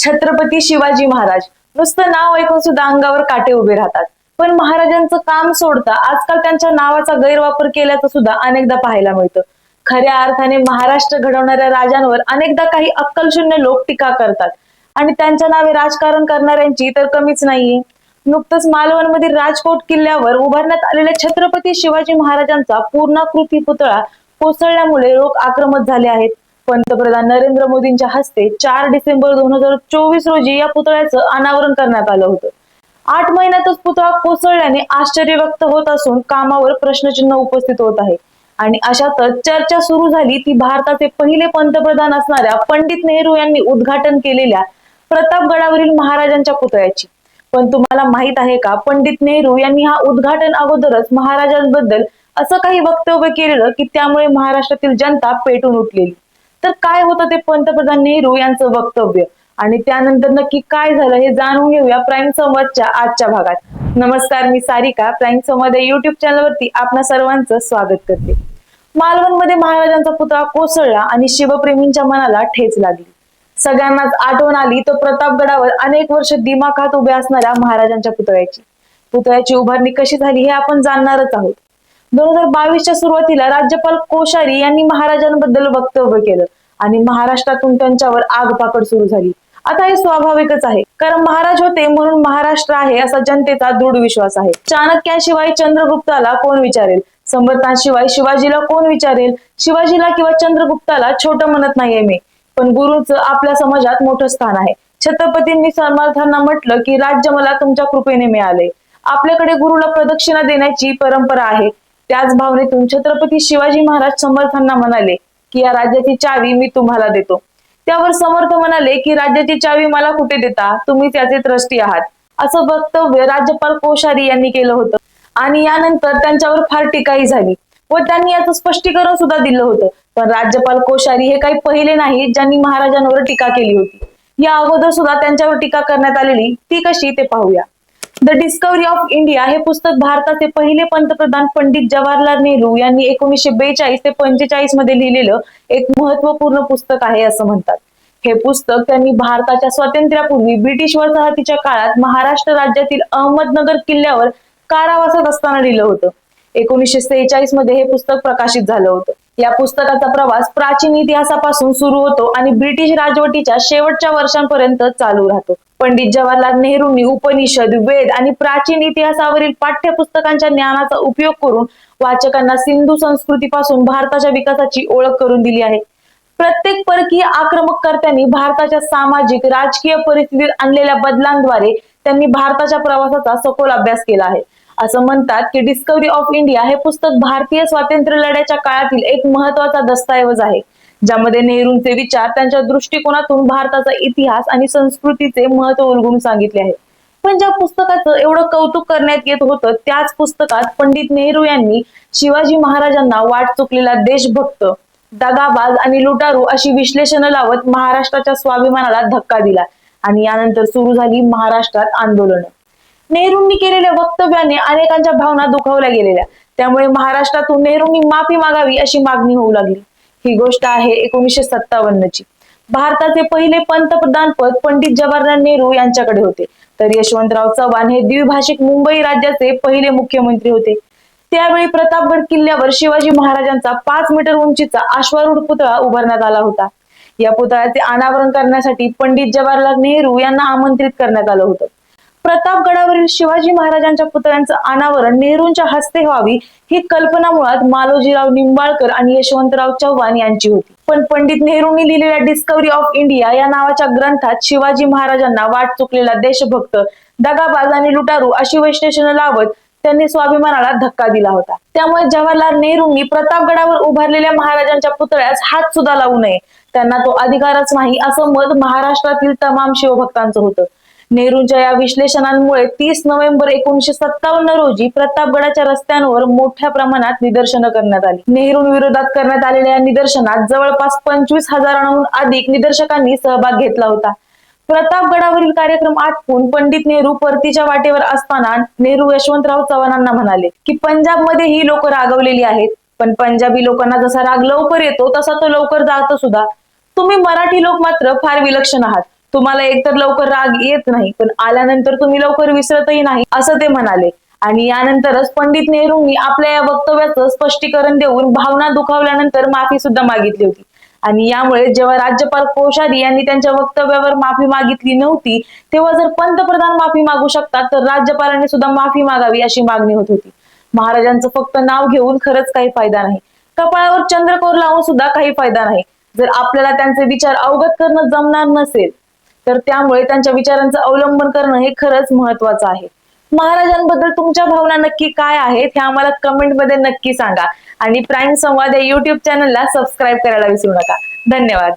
छत्रपती शिवाजी महाराज. नुसतं नाव ऐकून सुद्धा अंगावर काटे उभे राहतात. पण महाराजांचं काम सोडता आजकाल त्यांच्या नावाचा गैरवापर केल्याचं सुद्धा अनेकदा पाहायला मिळतं. खऱ्या अर्थाने महाराष्ट्र घडवणाऱ्या राजांवर अनेकदा काही अक्कलशून्य लोक टीका करतात. आणि त्यांच्या नावे राजकारण करणाऱ्यांची तर कमीच नाहीये. नुकतंच मालवणमधील राजकोट किल्ल्यावर उभारण्यात आलेल्या छत्रपती शिवाजी महाराजांचा पूर्णाकृती पुतळा कोसळल्यामुळे लोक आक्रमक झाले आहेत. पंतप्रधान नरेंद्र मोदींच्या हस्ते चार डिसेंबर दोन हजार चोवीस रोजी या पुतळ्याचं अनावरण करण्यात आलं होतं. आठ महिन्यातच पुतळा कोसळल्याने आश्चर्य व्यक्त होत असून कामावर प्रश्नचिन्ह उपस्थित होत आहे. आणि अशातच चर्चा सुरू झाली ती भारताचे पहिले पंतप्रधान असणाऱ्या पंडित नेहरू यांनी उद्घाटन केलेल्या प्रतापगडावरील महाराजांच्या पुतळ्याची. पण तुम्हाला माहीत आहे का पंडित नेहरू यांनी हा उद्घाटन अगोदरच महाराजांबद्दल असं काही वक्तव्य केलेलं की त्यामुळे महाराष्ट्रातील जनता पेटून उठलेली. तर काय होतं ते पंतप्रधान नेहरू यांचं वक्तव्य? आणि त्यानंतर नक्की काय झालं हे जाणून घेऊया प्राईम संवादच्या आजच्या भागात. नमस्कार मी सारिका. प्राईम संवाद या युट्यूब चॅनलवरती आपणा सर्वांचं स्वागत करते. मालवणमध्ये महाराजांचा पुतळा कोसळला आणि शिवप्रेमींच्या मनाला ठेच लागली. सगळ्यांनाच आठवण आली तर प्रतापगडावर अनेक वर्ष दिमाखात उभ्या असणाऱ्या महाराजांच्या पुतळ्याची. पुतळ्याची उभारणी कशी झाली हे आपण जाणणारच आहोत. दोन हजार बावीसच्या सुरुवातीला राज्यपाल कोश्यारी यांनी महाराजांबद्दल वक्तव्य केलं आणि महाराष्ट्रातून त्यांच्यावर आगपाकड सुरू झाली. आता हे स्वाभाविकच आहे. कारण महाराज होते म्हणून महाराष्ट्र आहे असा जनतेचा दृढ विश्वास आहे. चाणक्याशिवाय चंद्रगुप्ताला कोण विचारेल? समर्थांशिवाय शिवाजीला कोण विचारेल? शिवाजीला किंवा चंद्रगुप्ताला छोटं म्हणत नाहीये मी. पण गुरुचं आपल्या समाजात मोठं स्थान आहे. छत्रपतींनी समर्थांना म्हटलं की राज्य मला तुमच्या कृपेने मिळाले आपल्याकडे गुरुला प्रदक्षिणा देण्याची परंपरा आहे. त्याच भावनेतून छत्रपती शिवाजी महाराज समर्थांना म्हणाले की या राज्याची चावी मी तुम्हाला देतो. त्यावर समर्थ म्हणाले की राज्याची चावी मला कुठे देता? तुम्ही त्याचे त्रष्टी आहात. असं वक्तव्य राज्यपाल कोश्यारी यांनी केलं होतं. आणि यानंतर त्यांच्यावर फार टीकाही झाली व त्यांनी याचं स्पष्टीकरण सुद्धा दिलं होतं. पण राज्यपाल कोश्यारी हे काही पहिले नाही ज्यांनी महाराजांवर टीका केली होती. या अगोदर सुद्धा त्यांच्यावर टीका करण्यात आलेली ती कशी ते पाहूया. द डिस्कवरी ऑफ इंडिया हे पुस्तक भारताचे पहिले पंतप्रधान पंडित जवाहरलाल नेहरू यांनी एकोणीसशे बेचाळीस ते पंचेचाळीसमध्ये लिहिलेलं एक महत्त्वपूर्ण पुस्तक आहे असं म्हणतात. हे पुस्तक त्यांनी भारताच्या स्वातंत्र्यापूर्वी ब्रिटिश वसाहतीच्या काळात महाराष्ट्र राज्यातील अहमदनगर किल्ल्यावर कारावासात असताना लिहिलं होतं. एकोणीसशे सेहेचाळीसमध्ये हे पुस्तक प्रकाशित झालं होतं. या पुस्तकाचा प्रवास प्राचीन इतिहासापासून सुरू होतो आणि ब्रिटिश राजवटीच्या शेवटच्या वर्षांपर्यंत चालू राहतो. पंडित जवाहरलाल नेहरूंनी उपनिषद वेद आणि प्राचीन इतिहासावरील पाठ्यपुस्तकांच्या ज्ञानाचा उपयोग करून वाचकांना सिंधू संस्कृतीपासून भारताच्या विकासाची ओळख करून दिली आहे. प्रत्येक परकीय आक्रमककर्त्यांनी भारताच्या सामाजिक राजकीय परिस्थितीत आणलेल्या बदलांद्वारे त्यांनी भारताच्या प्रवासाचा सखोल अभ्यास केला आहे. असं म्हणतात की डिस्कवरी ऑफ इंडिया हे पुस्तक भारतीय स्वातंत्र्य लढ्याच्या काळातील एक महत्त्वाचा दस्तऐवज आहे ज्यामध्ये नेहरूंचे विचार त्यांच्या दृष्टिकोनातून भारताचा इतिहास आणि संस्कृतीचे महत्त्व उलगून सांगितले आहे. पण ज्या पुस्तकाचं एवढं कौतुक करण्यात येत होतं त्याच पुस्तकात पंडित नेहरू यांनी शिवाजी महाराजांना वाट चुकलेला देशभक्त दगाबाज आणि लुटारू अशी विश्लेषण लावत महाराष्ट्राच्या स्वाभिमानाला धक्का दिला आणि यानंतर सुरू झाली महाराष्ट्रात आंदोलन. नेहरूंनी केलेल्या वक्तव्याने अनेकांच्या भावना दुखावल्या गेलेल्या. त्यामुळे महाराष्ट्रातून नेहरूंनी माफी मागावी अशी मागणी होऊ लागली. ही गोष्ट आहे एकोणीशे सत्तावन्न ची भारताचे पहिले पंतप्रधान पद पंडित जवाहरलाल नेहरू यांच्याकडे होते. तर यशवंतराव चव्हाण हे द्विभाषिक मुंबई राज्याचे पहिले मुख्यमंत्री होते. त्यावेळी प्रतापगड किल्ल्यावर शिवाजी महाराजांचा पाच मीटर उंचीचा अश्वारूढ पुतळा उभारण्यात आला होता. या पुतळ्याचे अनावरण करण्यासाठी पंडित जवाहरलाल नेहरू यांना आमंत्रित करण्यात आलं होतं. प्रतापगडावरील शिवाजी महाराजांच्या पुतळ्यांचं अनावरण नेहरूंच्या हस्ते व्हावी ही कल्पना मुळात मालोजीराव निंबाळकर आणि यशवंतराव चव्हाण यांची होती. पण पंडित नेहरूंनी लिहिलेल्या डिस्कवरी ऑफ इंडिया या नावाच्या ग्रंथात शिवाजी महाराजांना वाट चुकलेला देशभक्त दगाबाज आणि लुटारू अशी विश्लेषणं लावत त्यांनी स्वाभिमानाला धक्का दिला होता. त्यामुळे जवाहरलाल नेहरूंनी प्रतापगडावर उभारलेल्या महाराजांच्या पुतळ्यास हात सुद्धा लावू नये. त्यांना तो अधिकारच नाही असं मत महाराष्ट्रातील तमाम शिवभक्तांचं होतं. नेहरूंच्या या विश्लेषणांमुळे तीस नोव्हेंबर एकोणीशे सत्तावन्न रोजी प्रतापगडाच्या रस्त्यांवर मोठ्या प्रमाणात निदर्शनं करण्यात आली. नेहरूंविरोधात करण्यात आलेल्या या निदर्शनात जवळपास पंचवीस हजारांहून अधिक निदर्शकांनी सहभाग घेतला होता. प्रतापगडावरील कार्यक्रम आटपून पंडित नेहरू परतीच्या वाटेवर असताना नेहरू यशवंतराव चव्हाणांना म्हणाले की पंजाबमध्ये ही लोक रागवलेली आहेत पण पंजाबी लोकांना जसा राग लवकर येतो तसा तो लवकर जातो सुद्धा. तुम्ही मराठी लोक मात्र फार विलक्षण आहात. तुम्हाला एकतर लवकर राग येत नाही पण आल्यानंतर तुम्ही लवकर विसरतही नाही असं ते म्हणाले. आणि यानंतरच पंडित नेहरूंनी आपल्या या वक्तव्याचं स्पष्टीकरण देऊन भावना दुखावल्यानंतर माफी सुद्धा मागितली होती. आणि यामुळे जेव्हा राज्यपाल कोश्यारी यांनी त्यांच्या वक्तव्यावर माफी मागितली नव्हती तेव्हा जर पंतप्रधान माफी मागू शकतात तर राज्यपालांनी सुद्धा माफी मागावी अशी मागणी होत होती. महाराजांचं फक्त नाव घेऊन खरंच काही फायदा नाही. कपाळावर चंद्रकोर लावून सुद्धा काही फायदा नाही. जर आपल्याला त्यांचे विचार अवगत करणं जमणार नसेल तर त्यामुळे त्यांच्या विचारांचं अवलंबन करणं हे खरंच महत्वाचं आहे. महाराजांबद्दल तुमच्या भावना नक्की काय आहेत हे आम्हाला कमेंटमध्ये नक्की सांगा. आणि प्राईम संवाद या युट्यूब चॅनलला सबस्क्राईब करायला विसरू नका. धन्यवाद.